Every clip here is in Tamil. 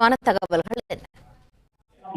விரிவான தகவல்கள் என்ன?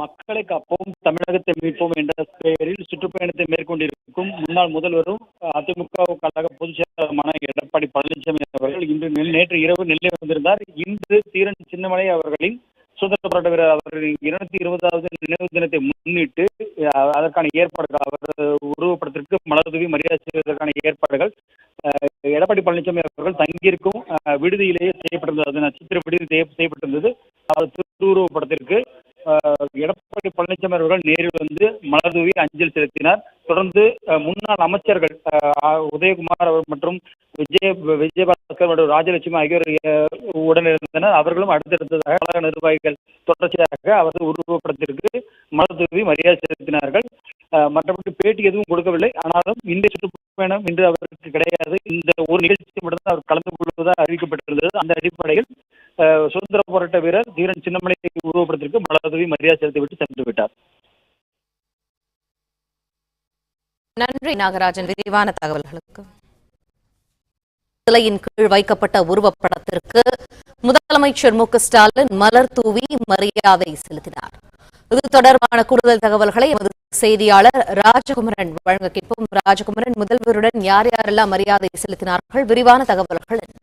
மக்களை காப்போம் தமிழகத்தை மீட்போம் என்ற பெயரில் சுற்றுப்பயணத்தை மேற்கொண்டிருக்கும் முன்னாள் முதல்வரும் அதிமுக கழக பொதுச் செயலாளருமான எடப்பாடி பழனிசாமி அவர்கள் இன்று நேற்று இரவு நெல்லை வந்திருந்தார். இன்று தீரன் சின்னமலை அவர்களின் சுதந்திர போராட்ட வீரர் அவர்களின் இருநூத்தி இருபதாவது நினைவு தினத்தை முன்னிட்டு அதற்கான ஏற்பாடுகள் அவர் உருவப்படத்திற்கு மலர்தூவி மரியாதை செய்வதற்கான ஏற்பாடுகள் எடப்பாடி பழனிசாமி அவர்கள் தங்கியிருக்கும் விடுதியிலேயே செய்யப்பட்டிருந்தது. நட்சத்திர விடுதி செய்யப்பட்டிருந்தது. அவர் திருவுருவப்படத்திற்கு எடப்பாடி பழனிசாமி அவர்கள் நேரில் வந்து மலர்தூவி அஞ்சலி செலுத்தினார். தொடர்ந்து முன்னாள் அமைச்சர்கள் உதயகுமார் அவர் மற்றும் விஜய விஜயபாஸ்கர் மற்றும் ராஜலட்சுமி ஆகியோர் உடன் இருந்தனர் அவர்களும் அடுத்தடுத்ததாக கழக நிர்வாகிகள் தொடர்ச்சியாக அவரது உருவப்படத்திற்கு மலர்தூவி மரியாதை செலுத்தினார்கள். மற்றபடி பேட்டி எதுவும் கொடுக்கவில்லை. ஆனாலும் இந்திய சுற்றுப்பயணம் இன்று அவருக்கு கிடையாது. இந்த ஒரு நிகழ்ச்சி மட்டும்தான் அவர் கலந்து கொள்வதாக அறிவிக்கப்பட்டிருந்தது. அந்த அடிப்படையில் சுதந்திர போராட்ட வீரர் தீரன் சின்னமலை உருவப்படத்திற்கு மலர்தூவி மரியாதை செலுத்திவிட்டு சென்று விட்டார். நன்றி நாகராஜன். விரிவான தகவல்களுக்கு. சிலையின் கீழ் வைக்கப்பட்ட உருவப்படத்திற்கு முதலமைச்சர் மு. ஸ்டாலின் மலர் தூவி மரியாதை செலுத்தினார். இது தொடர்பான கூடுதல் தகவல்களை எமது செய்தியாளர் ராஜகுமரன் வழங்க கேட்போம். ராஜகுமரன் முதல்வருடன் யார் யாரெல்லாம் மரியாதை செலுத்தினார்கள்? விரிவான தகவல்கள் என்ன?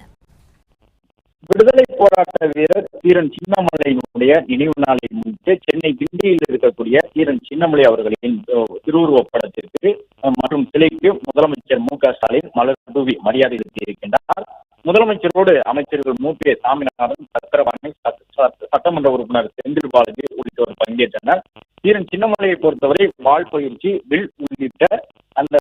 விடுதலை போராட்ட வீரர் தீரன் சின்னமலையினுடைய நினைவு நாளை முன்னிட்டு சென்னை கிண்டியில் இருக்கக்கூடிய தீரன் சின்னமலை அவர்களின் திருவுருவப் படத்திற்கு மற்றும் சிலைக்கு முதலமைச்சர் மு க ஸ்டாலின் மலர் தூவி மரியாதை செலுத்தியிருக்கின்றார். முதலமைச்சரோடு அமைச்சர்கள் மு பி சாமிநாதன் சக்கரவாணி சட்ட- சட்டமன்ற உறுப்பினர் செந்தில் பாலாஜி உள்ளிட்டோர் பங்கேற்றனர். தீரன் சின்னமலையை பொறுத்தவரை வாழ் பயிற்சி வில் உள்ளிட்ட அந்த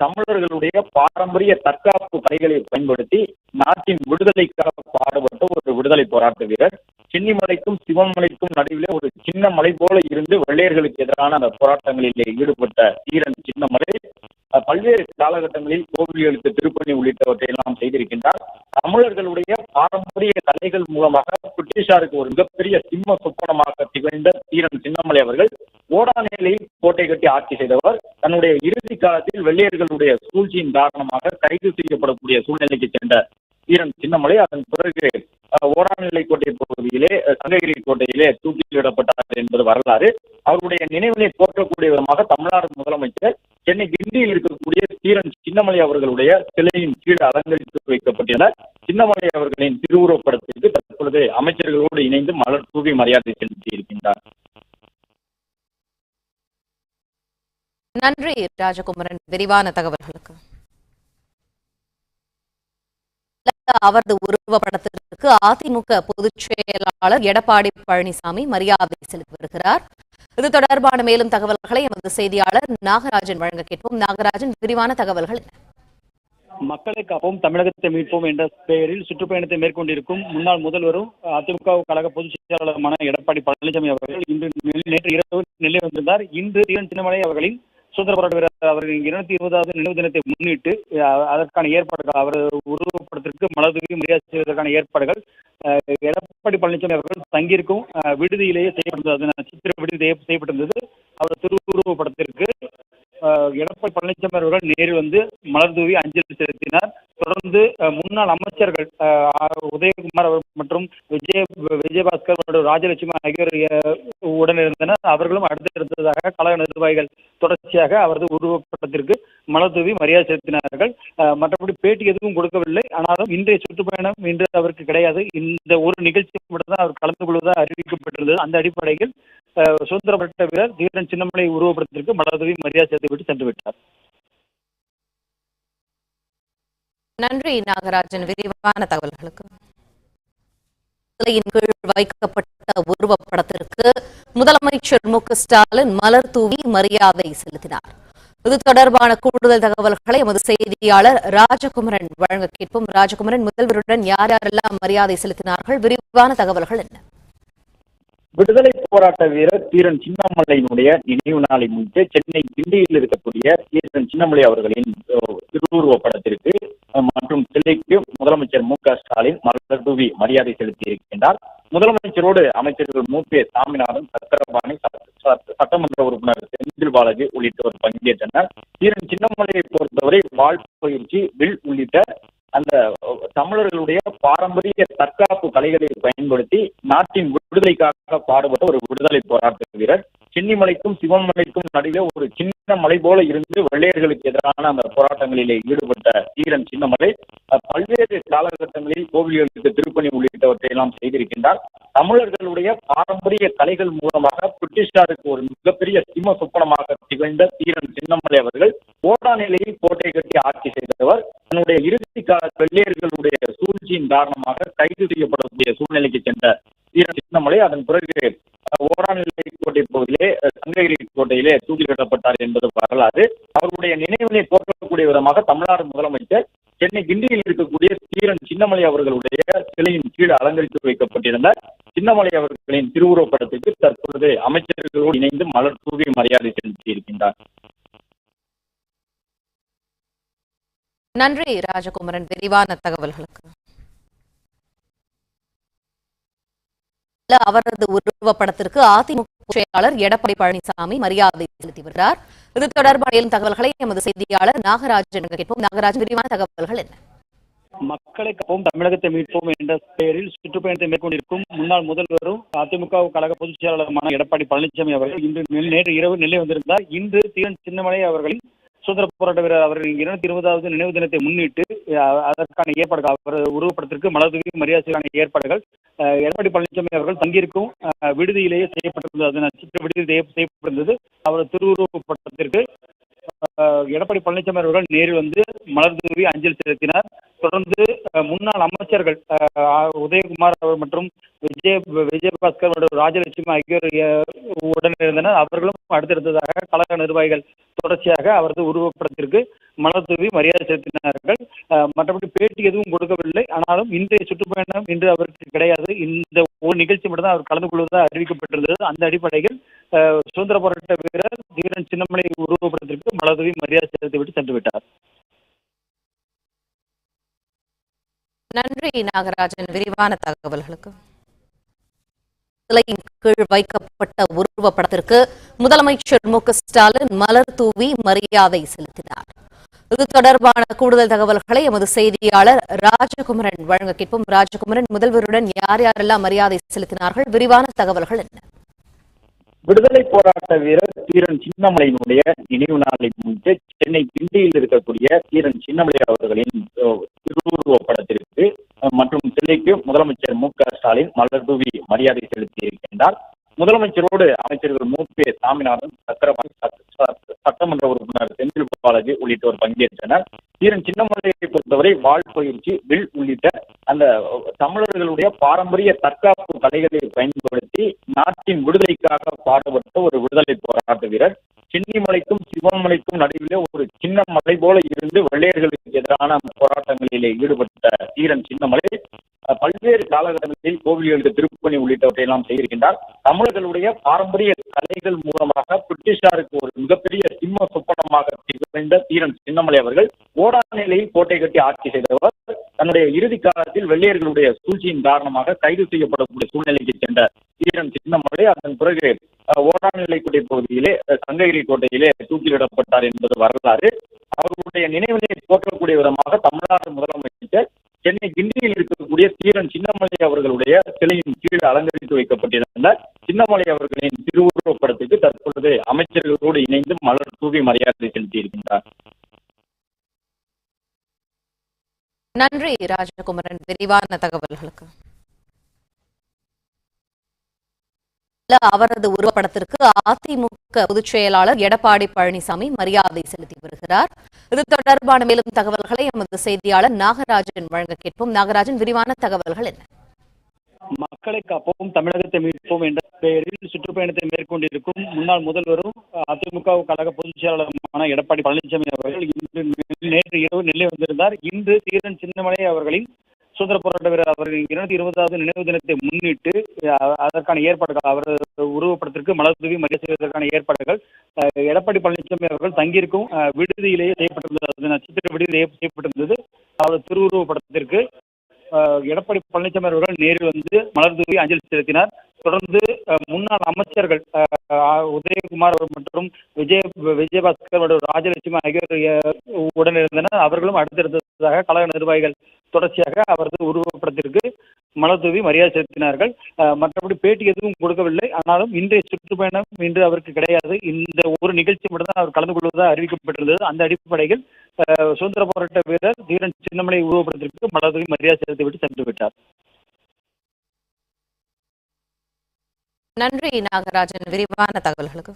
தமிழர்களுடைய பாரம்பரிய தற்காப்பு கலைகளை பயன்படுத்தி நாட்டின் விடுதலைக்காக பாடுபட்ட ஒரு விடுதலை போராட்ட வீரர். சென்னிமலைக்கும் சிவன்மலைக்கும் நடுவிலே ஒரு சின்ன மலை போல இருந்து வெள்ளையர்களுக்கு எதிரான அந்த போராட்டங்களிலே ஈடுபட்ட தீரன் சின்னமலை. பல்வேறு காலகட்டங்களில் கோவில்களுக்கு திருப்பணி உள்ளிட்டவற்றை எல்லாம் செய்திருக்கின்றார். தமிழர்களுடைய பாரம்பரிய கலைகள் மூலமாக பிரிட்டிஷாருக்கு ஒரு மிகப்பெரிய சிம்ம சொப்பனமாக திகழ்ந்த தீரன் சின்னமலை அவர்கள் ஓடாநிலையில் கோட்டை கட்டி ஆட்சி செய்தவர் தன்னுடைய இறுதி காலத்தில் வெள்ளையர்களுடைய சூழ்ச்சியின் காரணமாக கைது செய்யப்படக்கூடிய சூழ்நிலைக்கு சென்ற வீரன் சின்னமலை அதன் பிறகு ஓடாநிலை கோட்டை பகுதியிலே சங்ககிரி கோட்டையிலே தூக்கிலிடப்பட்டார் என்பது வரலாறு. அவருடைய நினைவினை போற்றக்கூடிய விதமாக தமிழ்நாடு முதலமைச்சர் சென்னை கிண்டியில் இருக்கக்கூடிய தீரன் சின்னமலை அவர்களுடைய சிலையின் கீழ் அலங்கரித்து வைக்கப்பட்டுள்ள சின்னமலை அவர்களின் திருவுருவப்படத்திற்கு தற்பொழுது அமைச்சர்களோடு இணைந்து மலர் தூவி மரியாதை செலுத்தி இருக்கின்றார். நன்றி ராஜகுமரன். விரிவான தகவல்களுக்கு. அவரது உருவப்படத்திற்கு அதிமுக பொதுச் செயலாளர் எடப்பாடி பழனிசாமி மரியாதை செலுத்தி வருகிறார். இது தொடர்பான மேலும் தகவல்களை எமது செய்தியாளர் நாகராஜன் வழங்க கேட்போம். நாகராஜன் விரிவான தகவல்கள். மக்களை காப்போம் தமிழகத்தை மீட்போம் என்ற பெயரில் சுற்றுப்பயணத்தை மேற்கொண்டிருக்கும் முன்னாள் முதல்வரும் அதிமுக கழக பொதுச் செயலாளருமான எடப்பாடி பழனிசாமி அவர்கள் இன்று நேற்று இரவு நெல்லை வந்திருந்தார். இன்று தீரன் சின்னமலை அவர்களின் சுதந்திர போராட்ட வீரர் அவர்கள் இருநூத்தி இருபதாவது நினைவு தினத்தை முன்னிட்டு அதற்கான ஏற்பாடுகள் அவர் உருவப்படத்திற்கு மலர்தூவி மரியாதை செய்வதற்கான ஏற்பாடுகள் அஹ், எடப்பாடி பழனிசாமி அவர்கள் தங்கியிருக்கும் விடுதியிலேயே செய்யப்பட்டிருந்தது. சித்திர நட்சத்திர விடுதி செய்யப்பட்டிருந்தது. அவர் திருவுருவப்படத்திற்கு அஹ், எடப்பாடி பழனிசாமி அவர்கள் நேரில் வந்து மலர்தூவி அஞ்சலி செலுத்தினார். தொடர்ந்து முன்னாள் அமைச்சர்கள் உதயகுமார் அவர் மற்றும் விஜய விஜயபாஸ்கர் மற்றும் ராஜலட்சுமி ஆகியோர் உடன் உடனிருந்தனர் அவர்களும் அடுத்தடுத்ததாக கழக நிர்வாகிகள் தொடர்ச்சியாக அவரது உருவப்படத்திற்கு மலர்தூவி மரியாதை செலுத்தினார்கள். மற்றபடி பேட்டி எதுவும் கொடுக்கவில்லை. ஆனாலும் இன்றைய சுற்றுப்பயணம் இன்று அவருக்கு கிடையாது. இந்த ஒரு நிகழ்ச்சி மட்டும்தான் அவர் கலந்து கொள்வதாக அறிவிக்கப்பட்டிருந்தது. அந்த அடிப்படையில் அஹ், சுதந்திர வீரர் தீரன் சின்னமலை உருவப்படத்திற்கு மலர்தூவி மரியாதை செலுத்திவிட்டு சென்று விட்டார் நன்றி நாகராஜன். விரிவான தகவல்களுக்கு. சிலையின் கீழ் வைக்கப்பட்ட உருவப்படத்திற்கு முதலமைச்சர் மு. க. ஸ்டாலின் மலர் தூவி மரியாதை செலுத்தினார். இது தொடர்பான கூடுதல் தகவல்களை எமது செய்தியாளர் ராஜகுமரன் வழங்க கேட்போம். ராஜகுமரன் முதல்வருடன் யார் யாரெல்லாம் மரியாதை செலுத்தினார்கள்? விரிவான தகவல்கள் என்ன? விடுதலை போராட்ட வீரர் தீரன் சின்னமலையினுடைய நினைவு நாளை முன்னிட்டு சென்னை கிண்டியில் இருக்கக்கூடிய தீரன் சின்னமலை அவர்களின் அஹ், படத்திற்கு மற்றும் சிலைக்கு முதலமைச்சர் மு க ஸ்டாலின் மலர் தூவி மரியாதை செலுத்தி இருக்கின்றார் முதலமைச்சரோடு அமைச்சர்கள் மு பி சாமிநாதன் சக்கரபாணி சட்ட- சட்ட- சட்டமன்ற உறுப்பினர் செந்தில் பாலாஜி உள்ளிட்டோர் பங்கேற்றனர். ஈரன் சின்னமலையை பொறுத்தவரை வாழ் பயிற்சி வில் உள்ளிட்ட அந்த தமிழர்களுடைய பாரம்பரிய தற்காப்பு கலைகளை பயன்படுத்தி நாட்டின் விடுதலைக்காக பாடுபட்ட ஒரு விடுதலை போராட்ட வீரர். சென்னிமலைக்கும் சிவன்மலைக்கும் நடுவே ஒரு சின்ன மலை போல இருந்து வெள்ளையர்களுக்கு எதிரான அந்த போராட்டங்களிலே ஈடுபட்ட தீரன் சின்னமலை பல்வேறு காலகட்டங்களில் கோவில்களுக்கு திருப்பணி உள்ளிட்டவற்றை எல்லாம் செய்திருக்கின்றார். தமிழர்களுடைய பாரம்பரிய கலைகள் மூலமாக பிரிட்டிஷாருக்கு ஒரு மிகப்பெரிய சிம்ம சொப்பனமாக திகழ்ந்த தீரன் சின்னமலை அவர்கள் ஓடா நிலையில் கோட்டை கட்டி ஆட்சி செய்தவர். தன்னுடைய இறுதி கால வெள்ளையர்களுடைய சூழ்ச்சியின் காரணமாக கைது செய்யப்படக்கூடிய சூழ்நிலைக்கு சென்ற தீரன் சின்னமலை. அதன் பிறகு அஹ், கோட்டை பகுதியிலே சங்ககிரி கோட்டையிலே தூக்கிலிடப்பட்டார் என்பது வரலாறு. அவருடைய நினைவினை போற்றக்கூடிய விதமாக தமிழ்நாடு முதலமைச்சர் சென்னை கிண்டியில் இருக்கக்கூடிய தீரன் சின்னமலை அவர்களுடைய சிலையின் கீழ் அலங்கரித்து வைக்கப்பட்டிருந்த சின்னமலை அவர்களின் திருவுருவப் படத்துக்கு தற்பொழுது அமைச்சர்களோடு இணைந்து மலர் தூவி மரியாதை செலுத்தியிருக்கின்றார் நன்றி ராஜகுமரன். விரிவான தகவல்களுக்கு. அவரது உருவப்படத்திற்கு அதிமுக செயலாளர் எடப்பாடி பழனிசாமி மரியாதை செலுத்தி வருகிறார். இது தொடர்பான தகவல்களை எமது செய்தியாளர் நாகராஜன் கேட்போம். நாகராஜன் விரிவான தகவல்கள் என்ன? மக்களை காப்போம் தமிழகத்தை மீட்போம் என்ற பெயரில் சுற்றுப்பயணத்தை மேற்கொண்டிருக்கும் முன்னாள் முதல்வரும் அதிமுக கழக பொதுச் செயலாளருமான எடப்பாடி பழனிசாமி அவர்கள் இன்று நேற்று இரவு நெல்லை வந்திருந்தார் இன்று தீரன் சின்னமலை அவர்களின் சுதந்திர போராட்ட வீரர் அவர்களின் இருநூத்தி இருபதாவது நினைவு தினத்தை முன்னிட்டு அதற்கான ஏற்பாடுகள் அவர் உருவப்படத்திற்கு மலர்தூவி மரியாதைக்கான ஏற்பாடுகள் அஹ், எடப்பாடி பழனிசாமி அவர்கள் தங்கியிருக்கும் அஹ், விடுதியிலேயே செய்யப்பட்டிருந்தது நட்சத்திர விடுதியில் செய்யப்பட்டிருந்தது. அவர் திருவுருவப் படத்திற்கு எடப்பாடி பழனிசாமி அவர்கள் நேரில் வந்து மலர் தூவி அஞ்சலி செலுத்தினார். தொடர்ந்து முன்னாள் அமைச்சர்கள் உதயகுமார் அவர் மற்றும் விஜய விஜயபாஸ்கர் ராஜலட்சுமி ஆகியோர் உடன் இருந்தனர். அவர்களும் அடுத்தடுத்ததாக கழக நிர்வாகிகள் தொடர்ச்சியாக அவரது உருவப்படத்திற்கு மலர் தூவி மரியாதை செலுத்தினார்கள். மற்றபடி பேட்டி எதுவும் கொடுக்கவில்லை. ஆனாலும் இன்றைய சுற்றுப்பயணம் இன்று அவருக்கு கிடையாது. இந்த ஒரு நிகழ்ச்சி மட்டும்தான் அவர் கலந்து கொள்வதாக அறிவிக்கப்பட்டிருந்தது. அந்த அடிப்படையில் சுதந்திர போராட்ட வீரர் தீரன் சின்னமலை உருவப்படத்திற்கு மலர் தூவி மரியாதை செலுத்திவிட்டு சென்று விட்டார். நன்றி நாகராஜன். விரிவான தகவல்களுக்கு. சிலையின் கீழ் வைக்கப்பட்ட உருவப்படத்திற்கு முதலமைச்சர் மு. க. ஸ்டாலின் மலர் தூவி மரியாதை செலுத்தினார். இது தொடர்பான கூடுதல் தகவல்களை எமது செய்தியாளர் ராஜகுமரன் வழங்க கேட்போம். ராஜகுமரன் முதல்வருடன் யார் யாரெல்லாம் மரியாதை செலுத்தினார்கள்? விரிவான தகவல்கள் என்ன? விடுதலை போராட்ட வீரர் தீரன் சின்னமலையினுடைய நினைவு நாளை முன்னிட்டு சென்னை கிண்டியில் இருக்கக்கூடிய தீரன் சின்னமலை அவர்களின் அஹ், படத்திற்கு மற்றும் சிலைக்கு முதலமைச்சர் மு க ஸ்டாலின் மலர் தூவி மரியாதை செலுத்தி இருக்கின்றார் முதலமைச்சரோடு அமைச்சர்கள் மு பே சாமிநாதன் சக்கரபாணி சட்டமன்ற உறுப்பினர் செந்தில் பாலாஜி உள்ளிட்டோர் பங்கேற்றனர். ஈரன் சின்னமலையை பொறுத்தவரை வாழ் பயிற்சி வில் உள்ளிட்ட அந்த தமிழர்களுடைய பாரம்பரிய தற்காப்பு கலைகளை பயன்படுத்தி நாட்டின் விடுதலைக்காக பாடுபட்ட ஒரு விடுதலை போராட்ட வீரர். சென்னிமலைக்கும் சிவன்மலைக்கும் நடுவிலே ஒரு சின்ன மலை போல இருந்து வெள்ளையர்களுக்கு எதிரான போராட்டங்களிலே ஈடுபட்ட தீரன் சின்னமலை பல்வேறு காலகட்டங்களில் கோவில்களுக்கு திருப்பணி உள்ளிட்டவற்றை எல்லாம் செய்திருக்கின்றார். தமிழர்களுடைய பாரம்பரிய கலைகள் மூலமாக பிரிட்டிஷாருக்கு ஒரு மிகப்பெரிய சிம்ம சொப்பனமாக திகழ்ந்த தீரன் சின்னமலை அவர்கள் ஓடாநிலையில் கோட்டை கட்டி ஆட்சி செய்தவர். தன்னுடைய இறுதி காலத்தில் வெள்ளையர்களுடைய சூழ்ச்சியின் காரணமாக கைது செய்யப்படக்கூடிய சூழ்நிலைக்கு சென்ற தீரன் சின்னமலை அதன் பிறகு அஹ், ஓடாநிலை பகுதியிலே சங்ககிரி கோட்டையிலே தூக்கிலிடப்பட்டார் என்பது வரலாறு. அவர்களுடைய நினைவினை போற்றக்கூடிய விதமாக தமிழ்நாடு முதலமைச்சர் சென்னை கிண்டியில் இருக்கக்கூடிய தீரன் சின்னமலை அவர்களுடைய சிலையின் கீழ் அலங்கரித்து வைக்கப்பட்டிருந்த சின்னமலை அவர்களின் திருவுருவப் படத்துக்கு தற்பொழுது அமைச்சர்களோடு இணைந்து மலர் தூவி மரியாதை செலுத்தியிருக்கின்றார். நன்றி ராஜகுமரன். விரிவான தகவல்களுக்கு. அவரது உருவப்படத்திற்கு அதிமுக பொதுச் செயலாளர் எடப்பாடி பழனிசாமி மரியாதை செலுத்தி வருகிறார். இது தொடர்பான மேலும் தகவல்களை எமது செய்தியாளர் நாகராஜன் வழங்க கேட்போம். நாகராஜன் விரிவான தகவல்கள் என்ன? மக்களை காப்போம் தமிழகத்தை மீட்போம் என்ற பெயரில் சுற்றுப்பயணத்தை மேற்கொண்டிருக்கும் முன்னாள் முதல்வரும் அதிமுக கழக பொதுச் செயலாளருமான எடப்பாடி பழனிசாமி அவர்கள் இன்று நேற்று இரவு நெல்லை வந்திருந்தார். இன்று தீரன் சின்னமலை அவர்களின் சுதந்திர போராட்ட வீரர் அவர்களின் இருநூத்தி இருபதாவது நினைவு தினத்தை முன்னிட்டு அதற்கான ஏற்பாடுகள் அவர் உருவப்படத்திற்கு மலர்தூவி மரியாதை செய்வதற்கான ஏற்பாடுகள் அஹ், எடப்பாடி பழனிசாமி அவர்கள் தங்கியிருக்கும் அஹ், விடுதியிலேயே செய்யப்பட்டிருந்தது. நட்சத்திர விடுதியிலேயே செய்யப்பட்டிருந்தது. அவரது திருவுருவப் படத்திற்கு எடப்பாடி பழனிசாமி அவர்கள் நேரில் வந்து மலர் தூவி அஞ்சலி செலுத்தினார். தொடர்ந்து அஹ், முன்னாள் அமைச்சர்கள் அஹ், உதயகுமார் மற்றும் விஜய விஜயபாஸ்கர் ராஜலட்சுமி ஆகியோர் உடனிருந்தனர் உடன் இருந்தனர். அவர்களும் அடுத்தடுத்ததாக கழக நிர்வாகிகள் தொடர்ச்சியாக அவரது உருவப்படத்திற்கு மலர் தூவி மரியாதை செலுத்தினார்கள். மற்றபடி பேட்டி எதுவும் கொடுக்கவில்லை. ஆனாலும் இன்றைய சுற்றுப்பயணம் இன்று அவருக்கு கிடையாது. இந்த ஒரு நிகழ்ச்சி மட்டும்தான் அவர் கலந்து கொள்வதாக அறிவிக்கப்பட்டிருந்தது. அந்த அடிப்படையில் சுதந்திர போராட்ட வீரர் தீரன் சின்னமலை உருவப்படத்திற்கு மலர் தூவி மரியாதை செலுத்திவிட்டு சென்று விட்டார். நன்றி நாகராஜன். விரிவான தகவல்களுக்கு.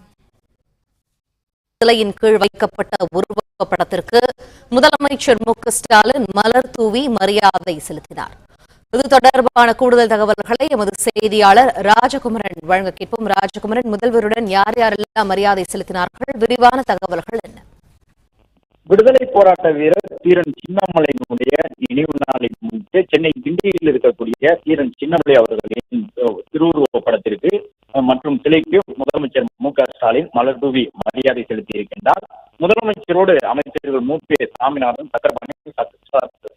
சிலையின் கீழ் வைக்கப்பட்ட உருவப்படத்திற்கு முதலமைச்சர் மு ஸ்டாலின் மலர் தூவி மரியாதை செலுத்தினார். இது தொடர்பான கூடுதல் தகவல்களை எமது செய்தியாளர் ராஜகுமரன் வழங்க கேட்போம். ராஜகுமரன் முதல்வருடன் யார் யாரெல்லாம் மரியாதை செலுத்தினார்கள்? விரிவான தகவல்கள் என்ன? விடுதலை போராட்ட வீரர் தீரன் சின்னமலையினுடைய நினைவு நாளை முன்பு சென்னை கிண்டியில் இருக்கக்கூடிய தீரன் சின்னமலை அவர்களின் அஹ், படத்திற்கு மற்றும் சிலைக்கு முதலமைச்சர் மு க ஸ்டாலின் மலர்தூவி மரியாதை செலுத்தி இருக்கின்றார் முதலமைச்சரோடு அமைச்சர்கள் மு. பே. சாமிநாதன் சக்கரபாணி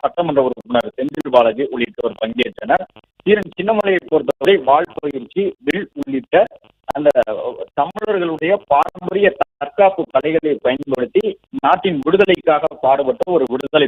சட்டமன்ற உறுப்பினர் செந்தில் பாலாஜி உள்ளிட்டோர் பங்கேற்றனர். தீரன் சின்னமலையை பொறுத்தவரை வாழ் பயிற்சி வில் உள்ளிட்ட அந்த தமிழர்களுடைய பாரம்பரிய தற்காப்பு கலைகளை பயன்படுத்தி நாட்டின் விடுதலைக்காக பாடுபட்ட ஒரு விடுதலை